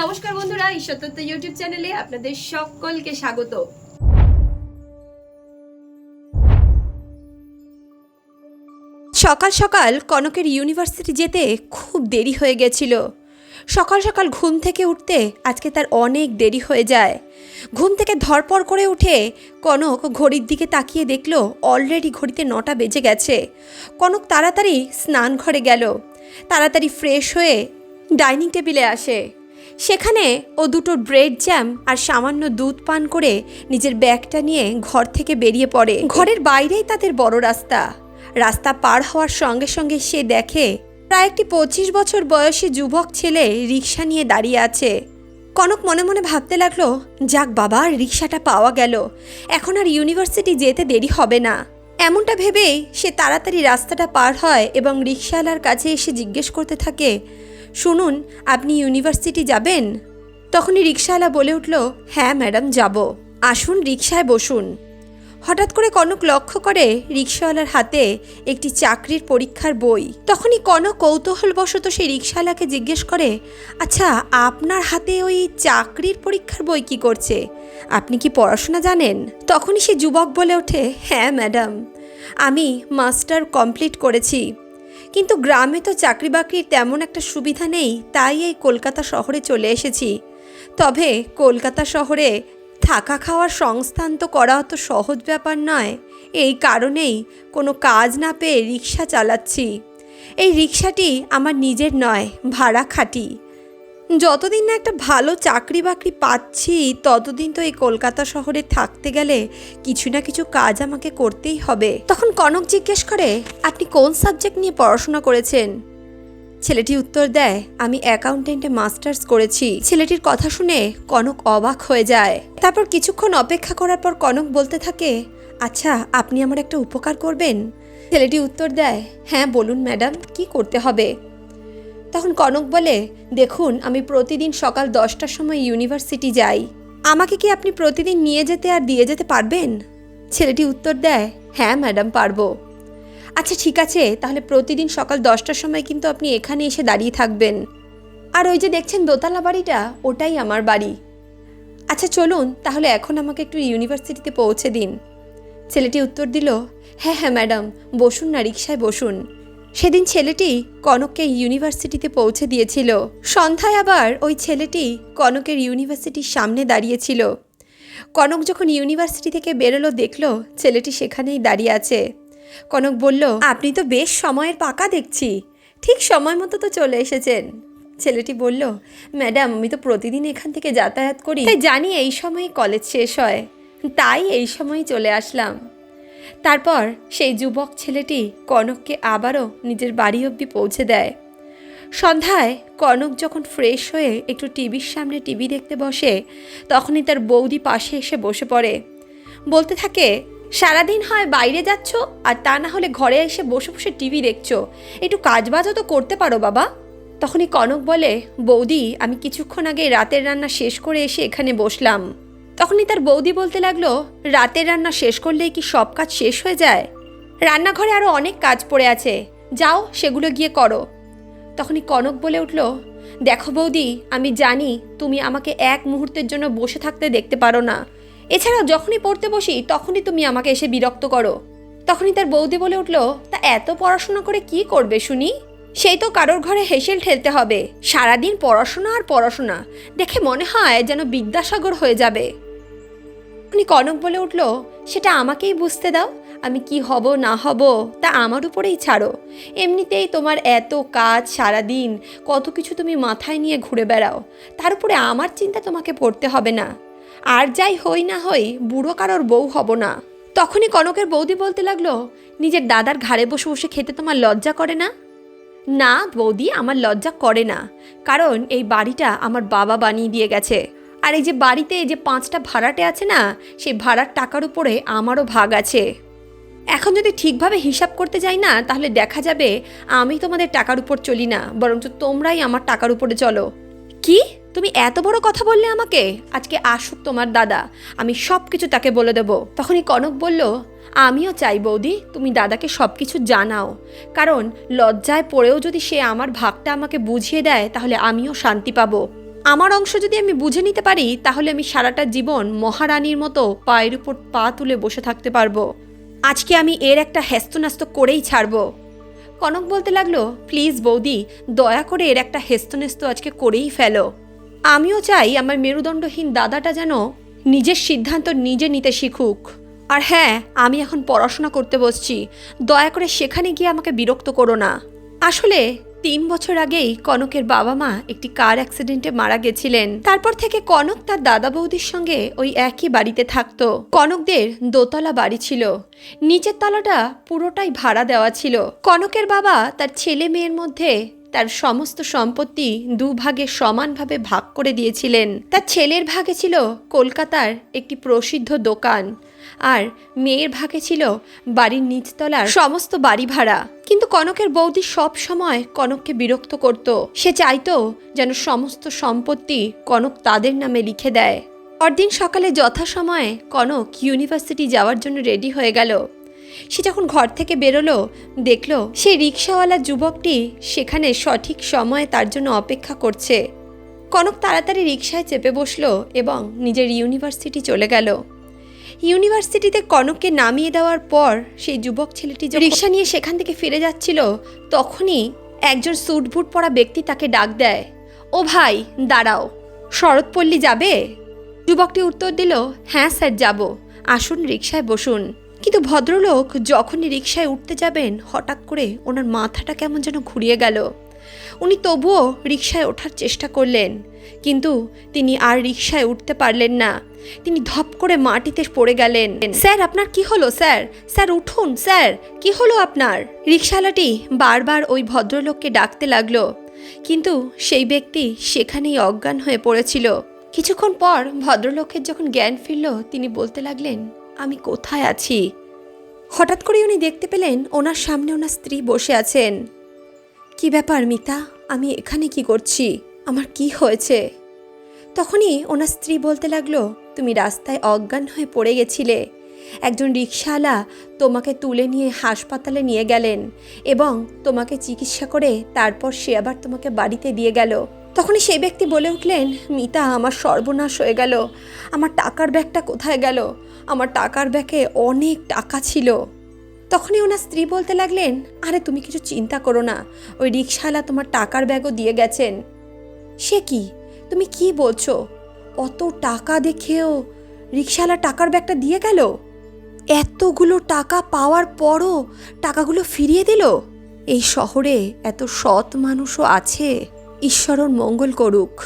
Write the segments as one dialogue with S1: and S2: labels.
S1: নমস্কার বন্ধুরা ঈশ্বরতত্ত্ব ইউটিউব চ্যানেলে আপনাদের সকলকে স্বাগত। সকাল সকাল কনকের ইউনিভার্সিটি যেতে খুব দেরি হয়ে গেছিল। সকাল সকাল ঘুম থেকে উঠতে আজকে তার অনেক দেরি হয়ে যায়। ঘুম থেকে ধরপর করে উঠে কনক ঘড়ির দিকে তাকিয়ে দেখল অলরেডি ঘড়িতে নটা বেজে গেছে। কনক তাড়াতাড়ি স্নান ঘরে গেল। তাড়াতাড়ি ফ্রেশ হয়ে ডাইনিং টেবিলে আসে। সেখানে ও দুটো ব্রেড জ্যাম আর সামান্য দুধ পান করে নিজের ব্যাগটা নিয়ে ঘর থেকে বেরিয়ে পড়ে। ঘরের বাইরেই তাদের বড় রাস্তা। রাস্তা পার হওয়ার সঙ্গে সঙ্গে সে দেখে প্রায় একটি পঁচিশ বছর বয়সী যুবক ছেলে রিক্সা নিয়ে দাঁড়িয়ে আছে। কনক মনে মনে ভাবতে লাগল, যাক বাবা রিক্সাটা পাওয়া গেল। এখন আর ইউনিভার্সিটি যেতে দেরি হবে না। এমনটা ভেবেই সে তাড়াতাড়ি রাস্তাটা পার হয় এবং রিক্সাওয়ালার কাছে এসে জিজ্ঞেস করতে থাকে শুনুন, আপনি ইউনিভার্সিটি যাবেন? তখনই রিক্সাওয়ালা বলে উঠল হ্যাঁ ম্যাডাম, যাব। আসুন রিক্সায় বসুন। হঠাৎ করে কনক লক্ষ্য করে রিক্সাওয়ালার হাতে একটি চাকরির পরীক্ষার বই। তখনই কনক কৌতূহলবশত সেই রিক্সাওয়ালাকে জিজ্ঞেস করে আচ্ছা আপনার হাতে ওই চাকরির পরীক্ষার বই কি করছে? আপনি কি পড়াশোনা জানেন? তখনই সে যুবক বলে ওঠে হ্যাঁ ম্যাডাম, আমি মাস্টার কমপ্লিট করেছি। কিন্তু গ্রামে তো চাকরি বাকরির তেমন একটা সুবিধা নেই, তাই এই কলকাতা শহরে চলে এসেছি। তবে কলকাতা শহরে থাকা খাওয়ার সংস্থান তো করা অত সহজ ব্যাপার নয়। এই কারণেই কোনো কাজ না পেয়ে রিক্সা চালাচ্ছি। এই রিক্সাটি আমার নিজের নয়, ভাড়া খাটি। যতদিন না একটা ভালো চাকরি বাকরি পাচ্ছি, ততদিন তো এই কলকাতা শহরে থাকতে গেলে কিছু না কিছু কাজ আমাকে করতেই হবে। তখন কনক জিজ্ঞেস করে, আপনি কোন সাবজেক্ট নিয়ে পড়াশোনা করেছেন? ছেলেটি উত্তর দেয়, আমি অ্যাকাউন্টেন্টে মাস্টার্স করেছি। ছেলেটির কথা শুনে কনক অবাক হয়ে যায়। তারপর কিছুক্ষণ অপেক্ষা করার পর কনক বলতে থাকে আচ্ছা আপনি আমার একটা উপকার করবেন? ছেলেটি উত্তর দেয় হ্যাঁ বলুন ম্যাডাম, কি করতে হবে? তখন কনক বলে, দেখুন, আমি প্রতিদিন সকাল দশটার সময় ইউনিভার্সিটি যাই। আমাকে কি আপনি প্রতিদিন নিয়ে যেতে আর দিয়ে যেতে পারবেন? ছেলেটি উত্তর দেয় হ্যাঁ ম্যাডাম, পারব। আচ্ছা ঠিক আছে, তাহলে প্রতিদিন সকাল দশটার সময় কিন্তু আপনি এখানে এসে দাঁড়িয়ে থাকবেন। আর ওই যে দেখছেন দোতলা বাড়িটা, ওটাই আমার বাড়ি। আচ্ছা চলুন, তাহলে এখন আমাকে একটু ইউনিভার্সিটিতে পৌঁছে দিন। ছেলেটি উত্তর দিল হ্যাঁ হ্যাঁ ম্যাডাম, বসুন না রিক্সায় বসুন। সেদিন ছেলেটি কনককে ইউনিভার্সিটিতে পৌঁছে দিয়েছিল। সন্ধ্যায় আবার ওই ছেলেটি কনকের ইউনিভার্সিটির সামনে দাঁড়িয়েছিল। কনক যখন ইউনিভার্সিটি থেকে বেরোলো, দেখল ছেলেটি সেখানেই দাঁড়িয়ে আছে। কনক বলল, আপনি তো বেশ সময়ের পাকা দেখছি। ঠিক সময় মতো তো চলে এসেছেন। ছেলেটি বলল, ম্যাডাম, আমি তো প্রতিদিন এখান থেকে যাতায়াত করি। তাই জানি এই সময় কলেজ শেষ হয়। তাই এই সময় চলে আসলাম। তারপর সেই যুবক ছেলেটি কনককে আবারও নিজের বাড়ি অবধি পৌঁছে দেয়। সন্ধ্যায় কনক যখন ফ্রেশ হয়ে একটু টিভির সামনে টিভি দেখতে বসে, তখনই তার বৌদি পাশে এসে বসে পড়ে। বলতে থাকে, সারাদিন হয় বাইরে যাচ্ছ আর তা না হলে ঘরে এসে বসে বসে টিভি দেখছ। একটু কাজবাজও তো করতে পারো বাবা। তখনই কনক বলে, বৌদি, আমি কিছুক্ষণ আগে রাতের রান্না শেষ করে এসে এখানে বসলাম। তখনই তার বৌদি বলতে লাগল, রাতের রান্না শেষ করলেই কি সব কাজ শেষ হয়ে যায়? রান্নাঘরে আরও অনেক কাজ পড়ে আছে। যাও, সেগুলো গিয়ে করো। তখনই কনক বলে উঠল, দেখো বৌদি, আমি জানি তুমি আমাকে এক মুহূর্তের জন্য বসে থাকতে দেখতে পারো না। এছাড়াও যখনই পড়তে বসি, তখনই তুমি আমাকে এসে বিরক্ত করো। তখনই তার বৌদি বলে উঠল, তা এত পড়াশোনা করে কি করবে শুনি? সেই তো কারোর ঘরে হেসেল ঠেলতে হবে। সারাদিন পড়াশোনা আর পড়াশোনা। দেখে মনে হয় যেন বিদ্যাসাগর হয়ে যাবে। উনি কনক বলে উঠল, সেটা আমাকেই বুঝতে দাও। আমি কি হব, না হব, তা আমার উপরেই ছাড়ো। এমনিতেই তোমার এত কাজ সারাদিন, কত কিছু তুমি মাথায় নিয়ে ঘুরে বেড়াও। তার উপরে আমার চিন্তা তোমাকে পড়তে হবে না। আর যাই হই না হই, বুড়ো কারোর বউ হব না। তখনই কনকের বৌদি বলতে লাগল, নিজের দাদার ঘাড়ে বসে বসে খেতে তোমার লজ্জা করে না? না বৌদি, আমার লজ্জা করে না। কারণ এই বাড়িটা আমার বাবা বানিয়ে দিয়ে গেছে। আর এই যে বাড়িতে যে পাঁচটা ভাড়াটে আছে না, সেই ভাড়ার টাকার উপরে আমারও ভাগ আছে। এখন যদি ঠিকভাবে হিসাব করতে যাই না, তাহলে দেখা যাবে আমি তোমাদের টাকার উপর চলি না, বরঞ্চ তোমরাই আমার টাকার উপরে চলো। কি? তুমি এত বড় কথা বললে আমাকে? আজকে আসুক তোমার দাদা, আমি সব কিছু তাকে বলে দেব। তখনই কনক বলল আমিও চাই বৌদি, তুমি দাদাকে সব কিছু জানাও। কারণ লজ্জায় পড়েও যদি সে আমার ভাগটা আমাকে বুঝিয়ে দেয়, তাহলে আমিও শান্তি পাবো। আমার অংশ যদি আমি বুঝে নিতে পারি, তাহলে আমি সারাটা জীবন মহারানীর মতো পায়ের উপর পা তুলে বসে থাকতে পারব। আজকে আমি এর একটা হেস্তনাস্ত করেই ছাড়বো। কনক বলতে লাগল, প্লিজ বৌদি, দয়া করে এর একটা হেস্তনেস্ত আজকে করেই ফেলো। আমিও চাই আমার মেরুদণ্ডহীন দাদাটা যেন নিজের সিদ্ধান্ত নিজে নিতে শিখুক। আর হ্যাঁ আমি এখন পড়াশোনা করতে বসছি। দয়া করে সেখানে গিয়ে আমাকে বিরক্ত করো না। আসলে তিন বছর আগেই কনকের বাবা মা একটি কার অ্যাক্সিডেন্টে মারা গেছিলেন। তারপর থেকে কনক তার দাদা বৌদির সঙ্গে ওই একই বাড়িতে থাকত। কনকদের দোতলা বাড়ি ছিল। নিচের তলাটা পুরোটাই ভাড়া দেওয়া ছিল। কনকের বাবা তার ছেলে মেয়ের মধ্যে তার সমস্ত সম্পত্তি দুভাগে সমানভাবে ভাগ করে দিয়েছিলেন। তার ছেলের ভাগে ছিল কলকাতার একটি প্রসিদ্ধ দোকান। আর মেয়ের ভাগে ছিল বাড়ির নিচতলার সমস্ত বাড়ি ভাড়া। কিন্তু কনকের বৌদি সব সময় কনককে বিরক্ত করত। সে চাইতো যেন সমস্ত সম্পত্তি কনক তাদের নামে লিখে দেয়। পরদিন সকালে যথাসময়ে কনক ইউনিভার্সিটি যাওয়ার জন্য রেডি হয়ে গেল। সে যখন ঘর থেকে বেরোলো, দেখল সেই রিক্সাওয়ালা যুবকটি সেখানে সঠিক সময়ে তার জন্য অপেক্ষা করছে। কনক তাড়াতাড়ি রিক্সায় চেপে বসল এবং নিজের ইউনিভার্সিটি চলে গেল। ইউনিভার্সিটিতে কনককে নামিয়ে দেওয়ার পর সেই যুবক ছেলেটি যখন রিক্সা নিয়ে সেখান থেকে ফিরে যাচ্ছিল, তখনই একজন স্যুট বুট পরা ব্যক্তি তাকে ডাক দেয়। ও ভাই, দাঁড়াও। শরৎপল্লী যাবে? যুবকটি উত্তর দিল হ্যাঁ স্যার, যাব। আসুন রিক্সায় বসুন। কিন্তু ভদ্রলোক যখনই রিক্সায় উঠতে যাবেন, হঠাৎ করে ওনার মাথাটা কেমন যেন ঘুরিয়ে গেল। উনি তবুও রিক্সায় ওঠার চেষ্টা করলেন, কিন্তু তিনি আর রিক্সায় উঠতে পারলেন না। তিনি ধপ করে মাটিতে পড়ে গেলেন। স্যার, আপনার কি হলো, স্যার? স্যার, উঠুন, স্যার! কি হলো আপনার? রিক্সাওয়ালাটি বারবার ওই ভদ্রলোককে ডাকতে লাগল, কিন্তু সেই ব্যক্তি সেখানেই অজ্ঞান হয়ে পড়েছিল। কিছুক্ষণ পর ভদ্রলোকের যখন জ্ঞান ফিরল, তিনি বলতে লাগলেন, আমি কোথায় আছি? হঠাৎ করে উনি দেখতে পেলেন ওনার সামনে ওনার স্ত্রী বসে আছেন। কি ব্যাপার, মিতা? আমি এখানে কি করছি? আমার কি হয়েছে? তখনই ওনার স্ত্রী বলতে লাগল, তুমি রাস্তায় অজ্ঞান হয়ে পড়ে গেছিলে। একজন রিক্সাওয়ালা তোমাকে তুলে নিয়ে হাসপাতালে নিয়ে গেলেন এবং তোমাকে চিকিৎসা করে তারপর সে আবার তোমাকে বাড়িতে দিয়ে গেল। তখনই সেই ব্যক্তি বলে উঠলেন, মিতা, আমার সর্বনাশ হয়ে গেল। আমার টাকার ব্যাগটা কোথায় গেল? আমার টাকার ব্যাগে অনেক টাকা ছিল। তখনই ওনার স্ত্রী বলতে লাগলেন, আরে, তুমি কিছু চিন্তা করো না। ওই রিক্সাওয়ালা তোমার টাকার ব্যাগও দিয়ে গেছেন। সে কি? তুমি কি বলছো? অত টাকা দেখেও রিক্সাওয়ালা টাকার ব্যাগটা দিয়ে গেল? এতগুলো টাকা পাওয়ার পরও টাকাগুলো ফিরিয়ে দিল? এই শহরে এত সৎ মানুষও আছে। ঈশ্বর ওর মঙ্গল করুক।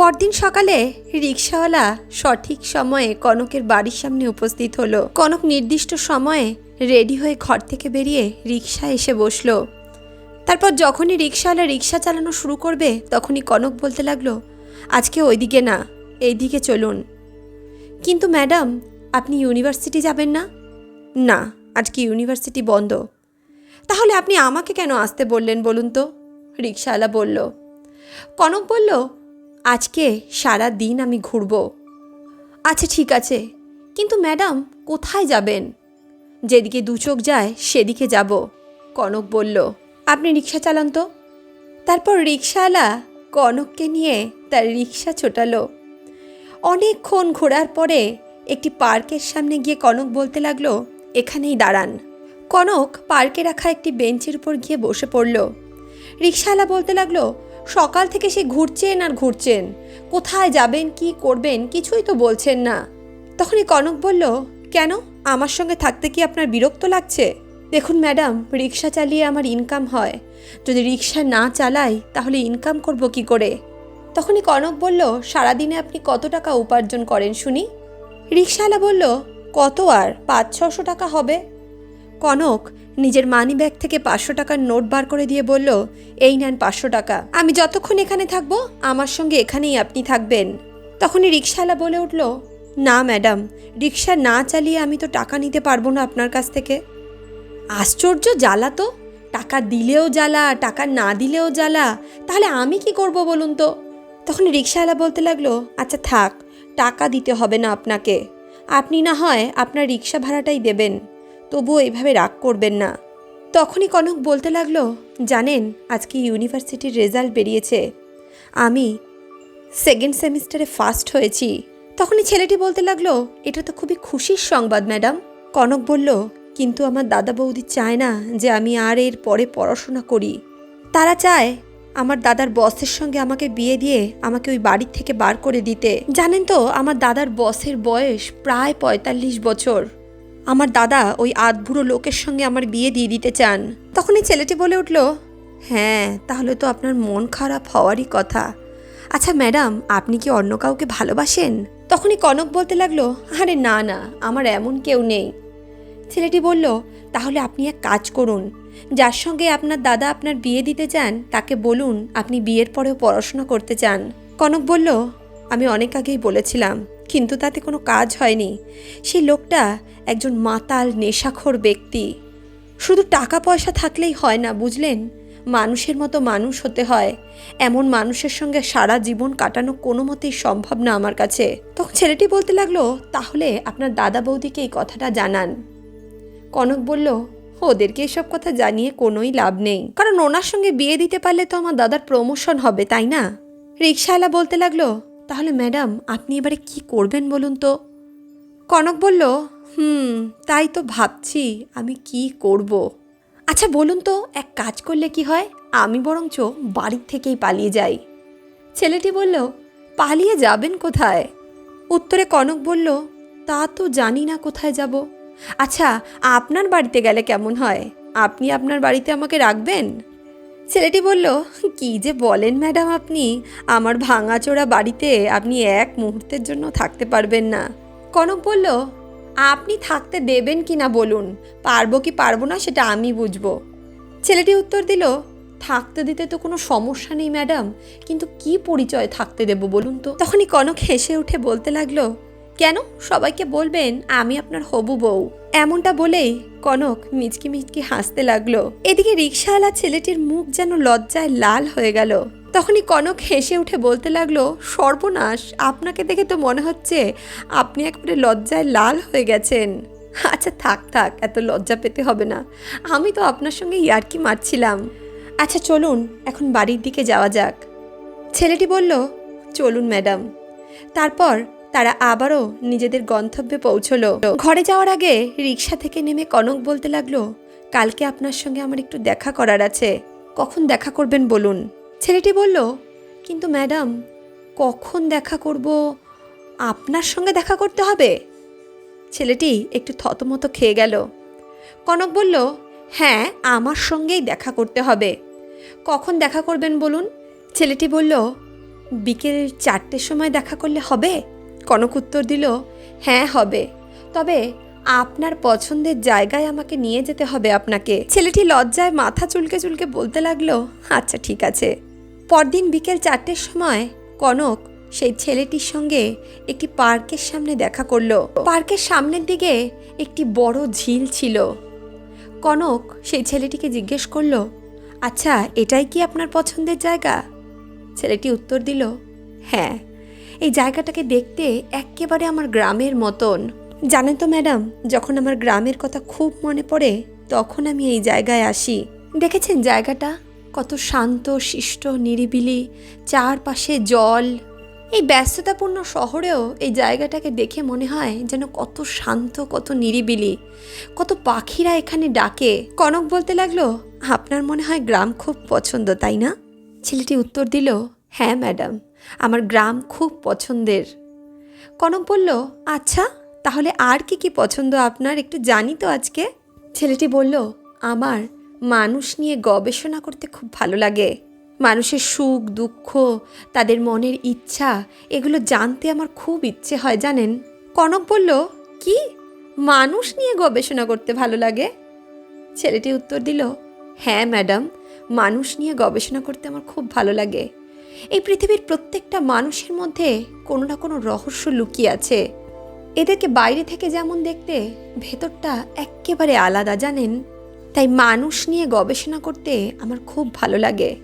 S1: পরদিন সকালে রিক্সাওয়ালা সঠিক সময়ে কনকের বাড়ির সামনে উপস্থিত হলো। কনক নির্দিষ্ট সময়ে রেডি হয়ে ঘর থেকে বেরিয়ে রিক্সায় এসে বসল। তারপর যখনই রিক্সাওয়ালা রিক্সা চালানো শুরু করবে, তখনই কনক বলতে লাগল, আজকে ওইদিকে না, এইদিকে চলুন। কিন্তু ম্যাডাম, আপনি ইউনিভার্সিটি যাবেন না? না, আজকে ইউনিভার্সিটি বন্ধ। তাহলে আপনি আমাকে কেন আসতে বললেন বলুন তো? রিক্সাওয়ালা বলল। কনক বলল আজকে সারা দিন আমি ঘুরব। আচ্ছা ঠিক আছে। কিন্তু ম্যাডাম, কোথায় যাবেন? যেদিকে দু চোখ যায়, সেদিকে যাব, কনক বলল। আপনি রিক্সা চালান তো? তারপর রিক্সাওয়ালা কনককে নিয়ে তার রিক্সা ছোটালো। অনেকক্ষণ ঘোরার পরে একটি পার্কের সামনে গিয়ে কনক বলতে লাগল, এখানেই দাঁড়ান। কনক পার্কে রাখা একটি বেঞ্চের উপর গিয়ে বসে পড়ল। রিক্সাওয়ালা বলতে লাগল সকাল থেকে সে ঘুরছেন আর ঘুরছেন। কোথায় যাবেন, কি করবেন, কিছুই তো বলছেন না। তখনই কনক বলল, কেন? আমার সঙ্গে থাকতে কি আপনার বিরক্ত লাগছে? দেখুন ম্যাডাম, রিক্সা চালিয়ে আমার ইনকাম হয়। যদি রিক্সা না চালাই, তাহলে ইনকাম করব কি করে? তখনই কনক বলল, সারাদিনে আপনি কত টাকা উপার্জন করেন শুনি? রিক্সাওয়ালা বলল, কত আর? পাঁচ ছশো টাকা হবে? কনক নিজের মানি ব্যাগ থেকে পাঁচশো টাকার নোট বার করে দিয়ে বলল, এই নেন পাঁচশো টাকা। আমি যতক্ষণ এখানে থাকব, আমার সঙ্গে এখানেই আপনি থাকবেন। তখনই রিক্সাওয়ালা বলে উঠল, না ম্যাডাম রিক্সা না চালিয়ে আমি তো টাকা নিতে পারব না আপনার কাছ থেকে। আশ্চর্য জ্বালা তো! টাকা দিলেও জ্বালা, টাকা না দিলেও জ্বালা। তাহলে আমি কি করব বলুন তো? তখন রিক্সাওয়ালা বলতে লাগল আচ্ছা থাক, টাকা দিতে হবে না আপনাকে। আপনি না হয় আপনার রিক্সা ভাড়াটাই দেবেন। তবুও এইভাবে রাগ করবেন না। তখনই কনক বলতে লাগল, জানেন, আজকে ইউনিভার্সিটির রেজাল্ট বেরিয়েছে। আমি সেকেন্ড সেমিস্টারে ফার্স্ট হয়েছি। তখনই ছেলেটি বলতে লাগল, এটা তো খুবই খুশির সংবাদ, ম্যাডাম। কনক বলল, কিন্তু আমার দাদা বৌদি চায় না যে আমি আর এর পরে পড়াশোনা করি। তারা চায় আমার দাদার বসের সঙ্গে আমাকে বিয়ে দিয়ে আমাকে ওই বাড়ির থেকে বার করে দিতে। জানেন তো, আমার দাদার বসের বয়স প্রায় পঁয়তাল্লিশ বছর। আমার দাদা ওই আধবুড়ো লোকের সঙ্গে আমার বিয়ে দিয়ে দিতে চান। তখনই ছেলেটি বলে উঠল হ্যাঁ তাহলে তো আপনার মন খারাপ হওয়ারই কথা। আচ্ছা ম্যাডাম, আপনি কি অন্য কাউকে ভালোবাসেন? তখনই কনক বলতে লাগল, আরে না না, আমার এমন কেউ নেই। ছেলেটি বলল, তাহলে আপনি এক কাজ করুন। যার সঙ্গে আপনার দাদা আপনার বিয়ে দিতে চান, তাকে বলুন আপনি বিয়ের পরেও পড়াশোনা করতে চান। কনক বলল, আমি অনেক আগেই বলেছিলাম কিন্তু তাতে কোনো কাজ হয়নি। সেই লোকটা একজন মাতাল, নেশাখোর ব্যক্তি। শুধু টাকা পয়সা থাকলেই হয় না, বুঝলেন? মানুষের মতো মানুষ হতে হয়। এমন মানুষের সঙ্গে সারা জীবন কাটানো কোনো মতেই সম্ভব না আমার কাছে। তখন ছেলেটি বলতে লাগল, তাহলে আপনার দাদা বৌদিকে এই কথাটা জানান। কনক বলল, ওদেরকে এসব কথা জানিয়ে কোনোই লাভ নেই। কারণ ওনার সঙ্গে বিয়ে দিতে পারলে তো আমার দাদার প্রমোশন হবে, তাই না? রিক্সাওয়ালা বলতে লাগল তাহলে ম্যাডাম, আপনি এবারে কি করবেন বলুন তো? কনক বলল, হুম, তাই তো ভাবছি আমি কি করব। আচ্ছা বলুন তো, এক কাজ করলে কি হয়? আমি বরঞ্চ বাড়ির থেকেই পালিয়ে যাই। ছেলেটি বলল, পালিয়ে যাবেন কোথায়? উত্তরে কনক বলল, তা তো জানি না কোথায় যাব। আচ্ছা আপনার বাড়িতে গেলে কেমন হয়? আপনি আপনার বাড়িতে আমাকে রাখবেন? ছেলেটি বলল, কি যে বলেন ম্যাডাম আপনি, আমার ভাঙাচোরা বাড়িতে আপনি এক মুহূর্তের জন্য থাকতে পারবেন না। কনক বলল, আপনি থাকতে দেবেন কি না বলুন, পারব কি পারব না সেটা আমি বুঝব। ছেলেটি উত্তর দিল, থাকতে দিতে তো কোনো সমস্যা নেই ম্যাডাম, কিন্তু কি পরিচয় থাকতে দেব বলুন তো? তখনই কনক হেসে উঠে বলতে লাগল, কেন? সবাইকে বলবেন, আমি আপনার হবু বউ। এমনটা বলেই কনক মিচকি মিচকি হাসতে লাগল। এদিকে রিক্সাওয়ালা ছেলেটির মুখ যেন লজ্জায় লাল হয়ে গেল। তখনই কনক হেসে উঠে বলতে লাগল, সর্বনাশ, আপনাকে দেখে তো মনে হচ্ছে আপনি একবারে লজ্জায় লাল হয়ে গেছেন। আচ্ছা থাক থাক, এত লজ্জা পেতে হবে না। আমি তো আপনার সঙ্গে ইয়ার্কি মারছিলাম। আচ্ছা চলুন, এখন বাড়ির দিকে যাওয়া যাক। ছেলেটি বলল, চলুন, ম্যাডাম। তারপর তারা আবারও নিজেদের গন্তব্যে পৌঁছলো। ঘরে যাওয়ার আগে রিক্সা থেকে নেমে কনক বলতে লাগল, কালকে আপনার সঙ্গে আমার একটু দেখা করার আছে। কখন দেখা করবেন বলুন? ছেলেটি বলল, কিন্তু ম্যাডাম, কখন দেখা করব? আপনার সঙ্গে দেখা করতে হবে? ছেলেটি একটু থতমতো খেয়ে গেল। কনক বলল হ্যাঁ আমার সঙ্গেই দেখা করতে হবে। কখন দেখা করবেন বলুন? ছেলেটি বলল, বিকেল চারটের সময় দেখা করলে হবে? কনক উত্তর দিল হ্যাঁ হবে। তবে আপনার পছন্দের জায়গায় আমাকে নিয়ে যেতে হবে আপনাকে। ছেলেটি লজ্জায় মাথা চুলকে চুলকে বলতে লাগল আচ্ছা ঠিক আছে। পরদিন বিকেল চারটের সময় কনক সেই ছেলেটির সঙ্গে একটি পার্কের সামনে দেখা করল। পার্কের সামনের দিকে একটি বড় ঝিল ছিল। কনক সেই ছেলেটিকে জিজ্ঞেস করল আচ্ছা এটাই কি আপনার পছন্দের জায়গা? ছেলেটি উত্তর দিল হ্যাঁ। এই জায়গাটাকে দেখতে একেবারে আমার গ্রামের মতন। জানেন তো ম্যাডাম, যখন আমার গ্রামের কথা খুব মনে পড়ে, তখন আমি এই জায়গায় আসি। দেখেছেন জায়গাটা? কত শান্ত, শিষ্ট, নিরিবিলি, চারপাশে জল। এই ব্যস্ততাপূর্ণ শহরেও এই জায়গাটাকে দেখে মনে হয় যেন কত শান্ত, কত নিরিবিলি। কত পাখিরা এখানে ডাকে। কনক বলতে লাগল, আপনার মনে হয় গ্রাম খুব পছন্দ, তাই না? ছেলেটি উত্তর দিল হ্যাঁ ম্যাডাম। আমার গ্রাম খুব পছন্দের। কনক বলল আচ্ছা তাহলে আর কি কি পছন্দ আপনার একটু জানি তো আজকে? ছেলেটি বলল, আমার মানুষ নিয়ে গবেষণা করতে খুব ভালো লাগে। মানুষের সুখ, দুঃখ, তাদের মনের ইচ্ছা, এগুলো জানতে আমার খুব ইচ্ছে হয়, জানেন? কনক বলল, কি? মানুষ নিয়ে গবেষণা করতে ভালো লাগে? ছেলেটি উত্তর দিল হ্যাঁ ম্যাডাম, মানুষ নিয়ে গবেষণা করতে আমার খুব ভালো লাগে। এই পৃথিবীর প্রত্যেকটা মানুষের মধ্যে কোনো না কোনো রহস্য লুকিয়ে আছে। এদেরকে বাইরে থেকে যেমন দেখতে ভেতরটা একেবারে আলাদা, জানেন? তাই মানুষ নিয়ে গবেষণা করতে আমার খুব ভালো লাগে।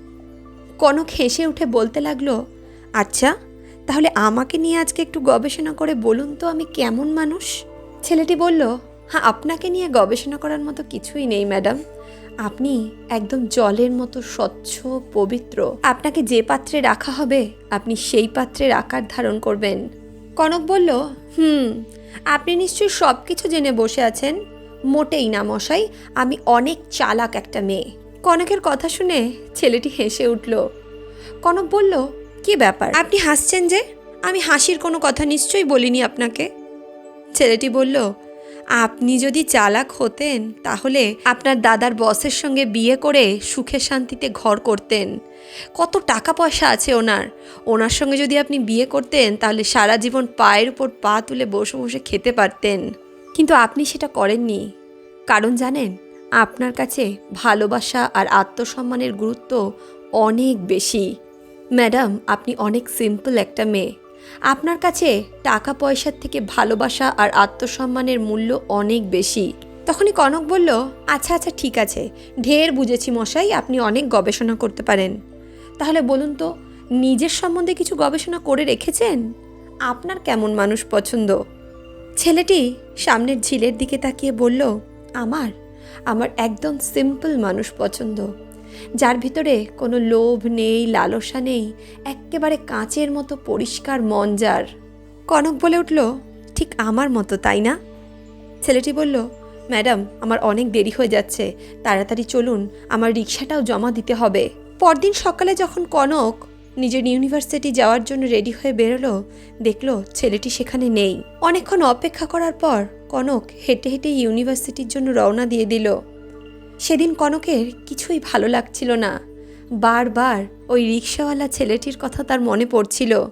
S1: কনক হেসে উঠে বলতে লাগল আচ্ছা তাহলে আমাকে নিয়ে আজকে একটু গবেষণা করে বলুন তো আমি কেমন মানুষ? ছেলেটি বলল হ্যাঁ আপনাকে নিয়ে গবেষণা করার মতো কিছুই নেই, ম্যাডাম। আপনি একদম জলের মতো স্বচ্ছ, পবিত্র। আপনাকে যে পাত্রে রাখা হবে, আপনি সেই পাত্রের আকার ধারণ করবেন। কনক বলল, হুম, আপনি নিশ্চয়ই সব কিছু জেনে বসে আছেন। মোটেই না, মশাই, আমি অনেক চালাক একটা মেয়ে। কনকের কথা শুনে ছেলেটি হেসে উঠল। কনক বলল, কি ব্যাপার? আপনি হাসছেন যে? আমি হাসির কোনো কথা নিশ্চয়ই বলিনি আপনাকে? ছেলেটি বলল আপনি যদি চালাক হতেন, তাহলে আপনার দাদার বসের সঙ্গে বিয়ে করে সুখে শান্তিতে ঘর করতেন। কত টাকা পয়সা আছে ওনার। ওনার সঙ্গে যদি আপনি বিয়ে করতেন, তাহলে সারা জীবন পায়ের উপর পা তুলে বসে বসে খেতে পারতেন। কিন্তু আপনি সেটা করেননি। কারণ জানেন, আপনার কাছে ভালোবাসা আর আত্মসম্মানের গুরুত্ব অনেক বেশি। ম্যাডাম, আপনি অনেক সিম্পল একটা মেয়ে। আপনার কাছে টাকা পয়সার থেকে ভালোবাসা আর আত্মসম্মানের মূল্য অনেক বেশি। তখনই কনক বলল আচ্ছা আচ্ছা ঠিক আছে। ঢের বুঝেছি মশাই, আপনি অনেক গবেষণা করতে পারেন। তাহলে বলুন তো, নিজের সম্বন্ধে কিছু গবেষণা করে রেখেছেন? আপনার কেমন মানুষ পছন্দ? ছেলেটি সামনের ঝিলের দিকে তাকিয়ে বলল, আমার আমার একদম সিম্পল মানুষ পছন্দ। যার ভিতরে কোনো লোভ নেই, লালসা নেই, এক্কেবারে কাঁচের মতো পরিষ্কার মন যার। কনক বলে উঠল, ঠিক আমার মতো, তাই না? ছেলেটি বলল, ম্যাডাম, আমার অনেক দেরি হয়ে যাচ্ছে, তাড়াতাড়ি চলুন, আমার রিক্সাটাও জমা দিতে হবে। পরদিন সকালে যখন কনক নিজের ইউনিভার্সিটি যাওয়ার জন্য রেডি হয়ে বেরোলো, দেখল ছেলেটি সেখানে নেই। অনেকক্ষণ অপেক্ষা করার পর কনক হেঁটে হেঁটে ইউনিভার্সিটির জন্য রওনা দিয়ে দিল। সেদিন কনকের কিছুই ভালো লাগছিল না। বারবার ওই রিক্সাওয়ালা ছেলেটির কথা তার মনে পড়ছিল।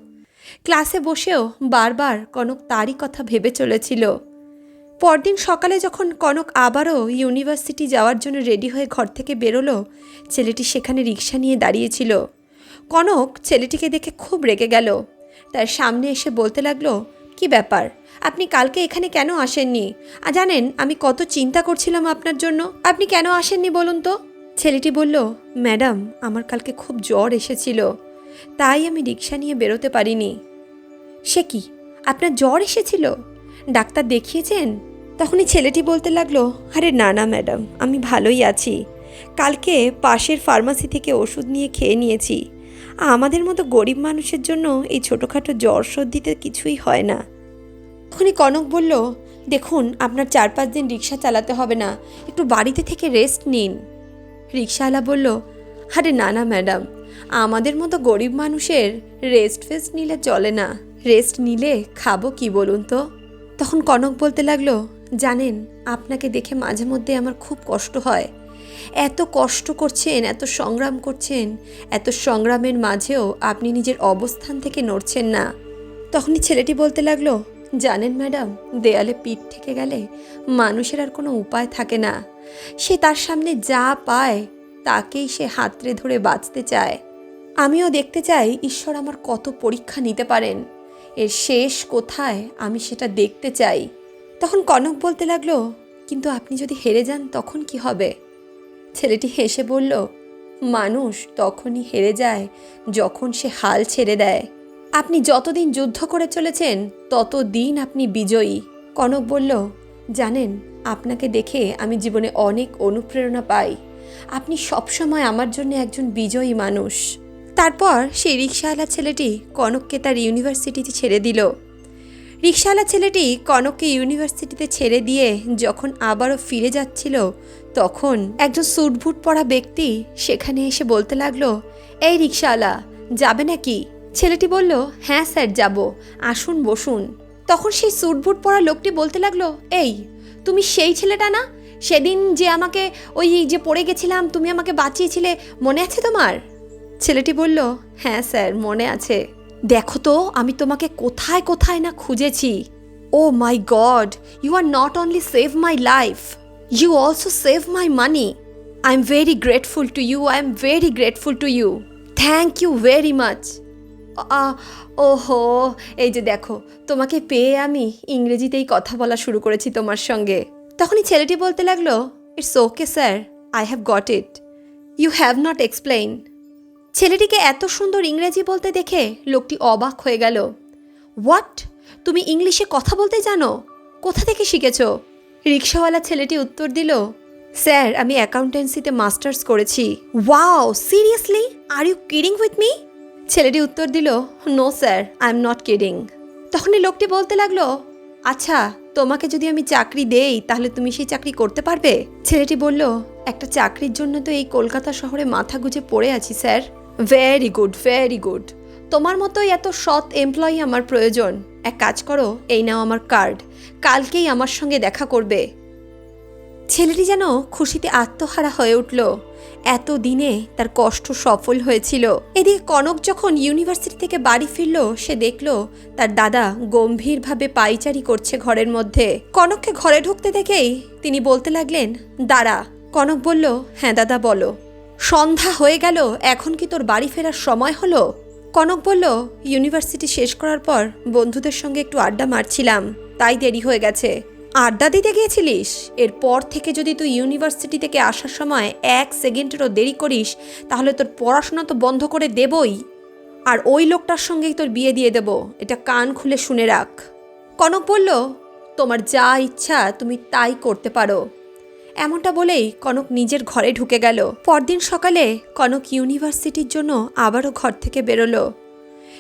S1: ক্লাসে বসেও বারবার কনক তারই কথা ভেবে চলেছিল। পরদিন সকালে যখন কনক আবারও ইউনিভার্সিটি যাওয়ার জন্য রেডি হয়ে ঘর থেকে বেরোলো, ছেলেটি সেখানে রিক্সা নিয়ে দাঁড়িয়েছিল। কনক ছেলেটিকে দেখে খুব রেগে গেল। তার সামনে এসে বলতে লাগল কি ব্যাপার? আপনি কালকে এখানে কেন আসেননি? জানেন, আমি কত চিন্তা করছিলাম আপনার জন্য। আপনি কেন আসেননি বলুন তো? ছেলেটি বলল, ম্যাডাম, আমার কালকে খুব জ্বর এসেছিল। তাই আমি রিক্সা নিয়ে বেরোতে পারিনি। সে কি? আপনার জ্বর এসেছিল? ডাক্তার দেখিয়েছেন? তখনই ছেলেটি বলতে লাগল, আরে না না, ম্যাডাম, আমি ভালোই আছি। কালকে পাশের ফার্মাসি থেকে ওষুধ নিয়ে খেয়ে নিয়েছি। আমাদের মতো গরিব মানুষের জন্য এই ছোটোখাটো জ্বর সর্দিতে কিছুই হয় না। তখনই কনক বলল, দেখুন, আপনার চার পাঁচ দিন রিক্সা চালাতে হবে না, একটু বাড়িতে থেকে রেস্ট নিন। রিক্সাওয়ালা বলল, আরে না না ম্যাডাম আমাদের মতো গরিব মানুষের রেস্ট ফেস্ট নিলে চলে না। রেস্ট নিলে খাব কি বলুন তো? তখন কনক বলতে লাগল, জানেন, আপনাকে দেখে মাঝে মধ্যে আমার খুব কষ্ট হয়। এত কষ্ট করছেন, এত সংগ্রাম করছেন, এত সংগ্রামের মাঝেও আপনি নিজের অবস্থান থেকে নড়ছেন না। তখনই ছেলেটি বলতে লাগল জানেন ম্যাডাম, দেয়ালে পিঠ থেকে গেলে মানুষের আর কোনো উপায় থাকে না। সে তার সামনে যা পায়, তাকেই সে হাতড়ে ধরে বাঁচতে চায়। আমিও দেখতে চাই ঈশ্বর আমার কত পরীক্ষা নিতে পারেন। এর শেষ কোথায় আমি সেটা দেখতে চাই। তখন কনক বলতে লাগল, কিন্তু আপনি যদি হেরে যান, তখন কি হবে? ছেলেটি হেসে বলল, মানুষ তখনই হেরে যায় যখন সে হাল ছেড়ে দেয়। আপনি যতদিন যুদ্ধ করে চলেছেন, ততদিন আপনি বিজয়ী। কনক বলল, জানেন, আপনাকে দেখে আমি জীবনে অনেক অনুপ্রেরণা পাই। আপনি সবসময় আমার জন্য একজন বিজয়ী মানুষ। তারপর সেই রিক্সাওয়ালা ছেলেটি কনককে তার ইউনিভার্সিটিতে ছেড়ে দিল। রিক্সাওয়ালা ছেলেটি কনককে ইউনিভার্সিটিতে ছেড়ে দিয়ে যখন আবারও ফিরে যাচ্ছিল, তখন একজন স্যুটবুট পরা ব্যক্তি সেখানে এসে বলতে লাগল, এই রিক্সাওয়ালা যাবে নাকি? ছেলেটি বলল হ্যাঁ স্যার, যাব। আসুন, বসুন। তখন সেই স্যুটবুট পরা লোকটি বলতে লাগল, এই, তুমি সেই ছেলেটা না? সেদিন যে আমাকে ওই যে পড়ে গেছিলাম, তুমি আমাকে বাঁচিয়েছিলে, মনে আছে তোমার? ছেলেটি বলল হ্যাঁ স্যার, মনে আছে। দেখো তো, আমি তোমাকে কোথায় কোথায় না খুঁজেছি। ও my God, you are not only save my life, you also save my money. I am very grateful to you, I am very grateful to you. Thank you very much. ওহো, এই যে দেখো, তোমাকে পেয়ে আমি ইংরেজিতেই কথা বলা শুরু করেছি তোমার সঙ্গে। তখনই ছেলেটি বলতে লাগল it's okay sir I have got it you have not explain ছেলেটিকে এত সুন্দর ইংরেজি বলতে দেখে লোকটি অবাক হয়ে গেল। হোয়াট তুমি ইংলিশে কথা বলতে জানো? কোথা থেকে শিখেছ? রিক্সাওয়ালা ছেলেটি উত্তর দিল স্যার আমি অ্যাকাউন্টেন্সিতে মাস্টার্স করেছি। Wow seriously are you kidding with me ছেলেটি উত্তর দিল no sir I am not kidding তখনই লোকটি বলতে লাগল আচ্ছা তোমাকে যদি আমি চাকরি দেই, তাহলে তুমি সেই চাকরি করতে পারবে? ছেলেটি বলল, একটা চাকরির জন্য তো এই কলকাতা শহরে মাথা গুজে পড়ে আছি sir very good very good তোমার মতোই এত সৎ এমপ্লয়ি আমার প্রয়োজন। এক কাজ করো, এই নাও আমার কার্ড কালকেই আমার সঙ্গে দেখা করবে। ছেলেটি যেন খুশিতে আত্মহারা হয়ে উঠল। এত দিনে তার কষ্ট সফল হয়েছিল। এদিকে কনক যখন ইউনিভার্সিটি থেকে বাড়ি ফিরল, সে দেখল তার দাদা গম্ভীরভাবে পাইচারি করছে ঘরের মধ্যে। কনককে ঘরে ঢুকতে দেখেই তিনি বলতে লাগলেন, দাঁড়া। কনক বলল হ্যাঁ দাদা, বলো। সন্ধ্যা হয়ে গেল, এখন কি তোর বাড়ি ফেরার সময় হলো? কনক বলল, ইউনিভার্সিটি শেষ করার পর বন্ধুদের সঙ্গে একটু আড্ডা মারছিলাম, তাই দেরি হয়ে গেছে। আড্ডা দিতে গিয়েছিলিস? এরপর থেকে যদি তুই ইউনিভার্সিটি থেকে আসার সময় এক সেকেন্ডেরও দেরি করিস, তাহলে তোর পড়াশোনা তো বন্ধ করে দেবই। আর ওই লোকটার সঙ্গেই তোর বিয়ে দিয়ে দেব। এটা কান খুলে শুনে রাখ। কনক বলল, তোমার যা ইচ্ছা তুমি তাই করতে পারো। এমনটা বলেই কনক নিজের ঘরে ঢুকে গেল। পরদিন সকালে কনক ইউনিভার্সিটির জন্য আবারও ঘর থেকে বেরোলো।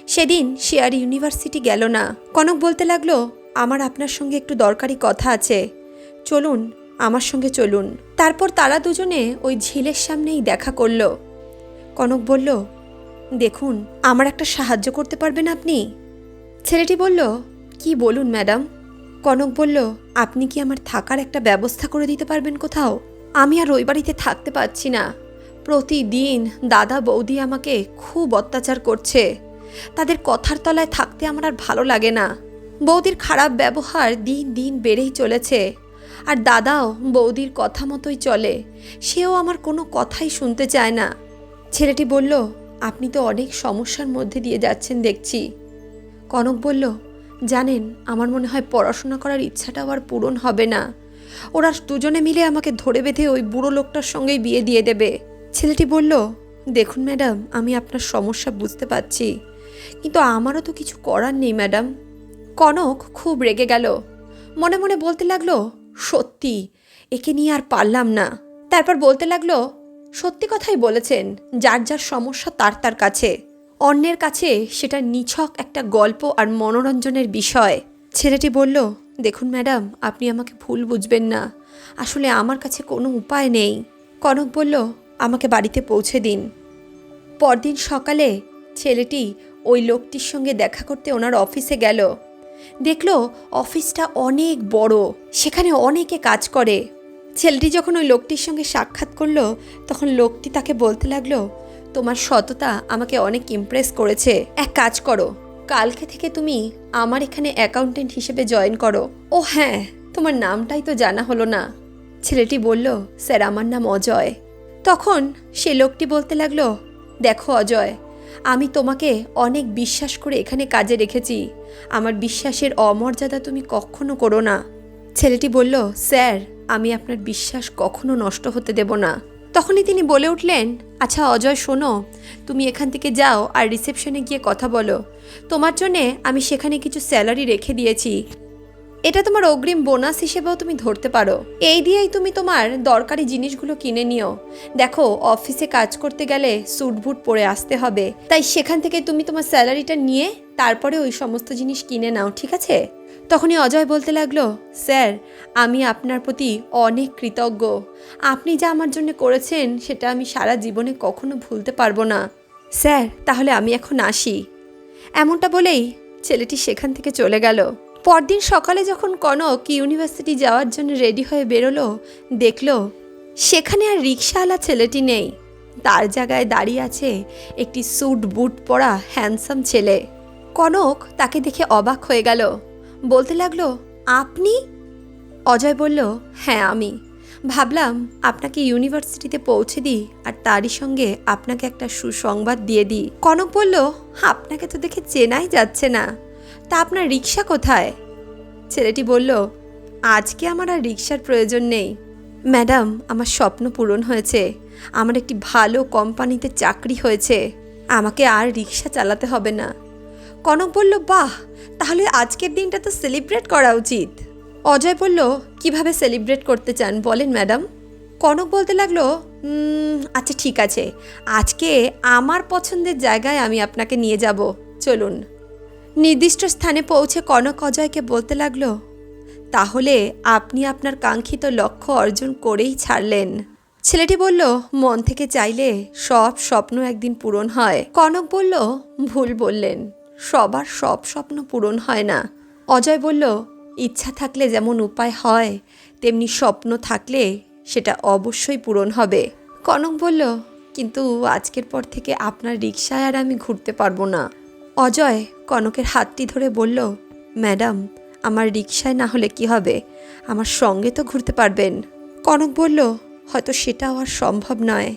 S1: সেদিন সে আর ইউনিভার্সিটি গেল না। কনক বলতে লাগল আমার আপনার সঙ্গে একটু দরকারি কথা আছে। চলুন, আমার সঙ্গে চলুন। তারপর তারা দুজনে ওই ঝিলের সামনেই দেখা করল। কনক বলল, দেখুন, আমার একটা সাহায্য করতে পারবেন আপনি? ছেলেটি বলল, কি বলুন, ম্যাডাম? কনক বলল, আপনি কি আমার থাকার একটা ব্যবস্থা করে দিতে পারবেন কোথাও? আমি আর ওই বাড়িতে থাকতে পারছি না। প্রতিদিন দাদা বৌদি আমাকে খুব অত্যাচার করছে। তাদের কথার তলায় থাকতে আমার আর ভালো লাগে না। বৌদির খারাপ ব্যবহার দিন দিন বেড়েই চলেছে। আর দাদাও বৌদির কথা মতোই চলে। সেও আমার কোনো কথাই শুনতে চায় না। ছেলেটি বলল, আপনি তো অনেক সমস্যার মধ্যে দিয়ে যাচ্ছেন দেখছি। কনক বলল, জানেন, আমার মনে হয় পড়াশোনা করার ইচ্ছাটাও আর পূরণ হবে না। ওরা দুজনে মিলে আমাকে ধরে বেঁধে ওই বুড়ো লোকটার সঙ্গেই বিয়ে দিয়ে দেবে। ছেলেটি বলল, দেখুন ম্যাডাম, আমি আপনার সমস্যা বুঝতে পারছি। কিন্তু আমারও তো কিছু করার নেই ম্যাডাম। কনক খুব রেগে গেল। মনে মনে বলতে লাগল, সত্যি, একে নিয়ে আর পারলাম না। তারপর বলতে লাগল, সত্যি কথাই বলেছেন, যার যার সমস্যা তার তার কাছে। অন্যের কাছে সেটা নিছক একটা গল্প আর মনোরঞ্জনের বিষয়। ছেলেটি বলল, দেখুন ম্যাডাম, আপনি আমাকে ভুল বুঝবেন না। আসলে আমার কাছে কোনো উপায় নেই। কনক বলল, আমাকে বাড়িতে পৌঁছে দিন। পরদিন সকালে ছেলেটি ওই লোকটির সঙ্গে দেখা করতে ওনার অফিসে গেল। দেখল অফিসটা অনেক বড়, সেখানে অনেকে কাজ করে। ছেলেটি যখন ওই লোকটির সঙ্গে সাক্ষাৎ করল, তখন লোকটি তাকে বলতে লাগল, তোমার সততা আমাকে অনেক ইমপ্রেস করেছে। এক কাজ করো, কালকে থেকে তুমি আমার এখানে অ্যাকাউন্টেন্ট হিসেবে জয়েন করো। ও হ্যাঁ তোমার নামটাই তো জানা হলো না। ছেলেটি বলল, স্যার, আমার নাম অজয়। তখন সে লোকটি বলতে লাগল, দেখো অজয় আমি তোমাকে অনেক বিশ্বাস করে এখানে কাজে রেখেছি। আমার বিশ্বাসের অমর্যাদা তুমি কখনো করো না। ছেলেটি বলল, স্যার, আমি আপনার বিশ্বাস কখনো নষ্ট হতে দেব না। তখনই তিনি বলে উঠলেন আচ্ছা অজয়, শোনো, তুমি এখান থেকে যাও আর রিসেপশনে গিয়ে কথা বলো। তোমার জন্যে আমি সেখানে কিছু স্যালারি রেখে দিয়েছি। এটা তোমার অগ্রিম বোনাস হিসেবেও তুমি ধরতে পারো। এই দিয়েই তুমি তোমার দরকারি জিনিসগুলো কিনে নিও। দেখো, অফিসে কাজ করতে গেলে স্যুট বুট পরে আসতে হবে। তাই সেখান থেকে তুমি তোমার স্যালারিটা নিয়ে তারপরে ওই সমস্ত জিনিস কিনে নাও, ঠিক আছে? তখনই অজয় বলতে লাগল, স্যার, আমি আপনার প্রতি অনেক কৃতজ্ঞ। আপনি যা আমার জন্য করেছেন, সেটা আমি সারা জীবনে কখনো ভুলতে পারব না। স্যার, তাহলে আমি এখন আসি। এমনটা বলেই ছেলেটি সেখান থেকে চলে গেল। পরদিন সকালে যখন কনক ইউনিভার্সিটি যাওয়ার জন্য রেডি হয়ে বেরোলো, দেখল সেখানে আর রিক্সাওয়ালা ছেলেটি নেই। তার জায়গায় দাঁড়িয়ে আছে একটি স্যুট, বুট পরা হ্যান্ডসাম ছেলে। কনক তাকে দেখে অবাক হয়ে গেল। বলতে লাগল, আপনি? অজয় বলল হ্যাঁ আমি। ভাবলাম আপনাকে ইউনিভার্সিটিতে পৌঁছে দিই আর তারই সঙ্গে আপনাকে একটা সুসংবাদ দিয়ে দিই। কনক বলল, আপনাকে তো দেখে চেনাই যাচ্ছে না। তা আপনার রিক্সা কোথায়? ছেলেটি বলল, আজকে আমার আর রিক্সার প্রয়োজন নেই। ম্যাডাম, আমার স্বপ্ন পূরণ হয়েছে। আমার একটি ভালো কোম্পানিতে চাকরি হয়েছে। আমাকে আর রিক্সা চালাতে হবে না। কনক বলল, বাহ, তাহলে আজকের দিনটা তো সেলিব্রেট করা উচিত। অজয় বলল, কীভাবে সেলিব্রেট করতে চান বলেন ম্যাডাম। কনক বলতে লাগল আচ্ছা ঠিক আছে। আজকে আমার পছন্দের জায়গায় আমি আপনাকে নিয়ে যাব। চলুন। নির্দিষ্ট স্থানে পৌঁছে কনক অজয়কে বলতে লাগল, তাহলে আপনি আপনার কাঙ্ক্ষিত লক্ষ্য অর্জন করেই ছাড়লেন। ছেলেটি বলল, মন থেকে চাইলে সব স্বপ্ন একদিন পূরণ হয়। কনক বলল, ভুল বললেন, সবার সব স্বপ্ন পূরণ হয় না। অজয় বলল, ইচ্ছা থাকলে যেমন উপায় হয়, তেমনি স্বপ্ন থাকলে সেটা অবশ্যই পূরণ হবে। কনক বলল, কিন্তু আজকের পর থেকে আপনার রিক্সায় আর আমি ঘুরতে পারব না। অজয় কনকের হাতটি ধরে বলল, ম্যাডাম, আমার রিক্সায় না হলে কি হবে? আমার সঙ্গে তো ঘুরতে পারবেন। কনক বলল, হয়তো সেটাও আর সম্ভব নয়।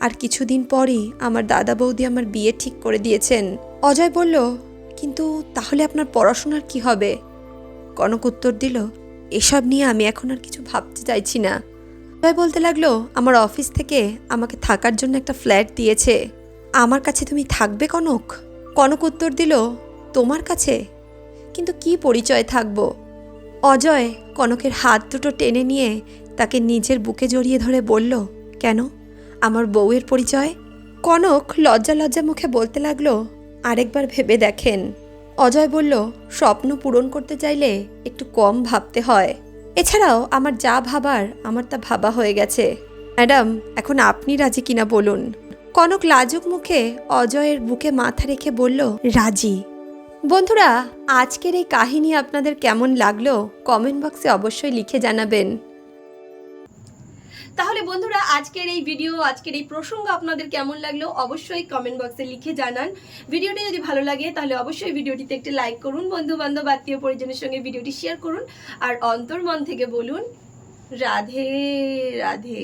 S1: আর কিছুদিন পরই আমার দাদা বৌদি আমার বিয়ে ঠিক করে দিয়েছেন। অজয় বলল, কিন্তু তাহলে আপনার পড়াশোনার কি হবে? কনক উত্তর দিল, এসব নিয়ে আমি এখন আর কিছু ভাবতে চাইছি না। অজয় বলতে লাগল, আমার অফিস থেকে আমাকে থাকার জন্য একটা ফ্ল্যাট দিয়েছে। আমার কাছে তুমি থাকবে কনক? কনক উত্তর দিল, তোমার কাছে? কিন্তু কি পরিচয় থাকব? অজয় কনকের হাত দুটো টেনে নিয়ে তাকে নিজের বুকে জড়িয়ে ধরে বলল, কেন? আমার বউয়ের পরিচয়? কনক লজ্জা লজ্জা মুখে বলতে লাগল, আরেকবার ভেবে দেখেন। অজয় বলল, স্বপ্ন পূরণ করতে চাইলে একটু কম ভাবতে হয়। এছাড়াও আমার যা ভাবার, আমার তা ভাবা হয়ে গেছে। ম্যাডাম, এখন আপনি রাজি কিনা বলুন? কনক লাজুক মুখে অজয়ের বুকে মাথা রেখে বলল, রাজি। বন্ধুরা, আজকের এই কাহিনী আপনাদের কেমন লাগল? কমেন্ট বক্সে অবশ্যই লিখে জানাবেন।
S2: তাহলে বন্ধুরা, আজকের এই ভিডিও, আজকের এই প্রসঙ্গ আপনাদের কেমন লাগল? অবশ্যই কমেন্ট বক্সে লিখে জানান। ভিডিওটি যদি ভালো লাগে, তাহলে অবশ্যই ভিডিওটিতে একটি লাইক করুন বন্ধু বান্ধব আত্মীয় পরিজনের সঙ্গে ভিডিওটি শেয়ার করুন, আর অন্তর্মন থেকে বলুন, রাধে রাধে।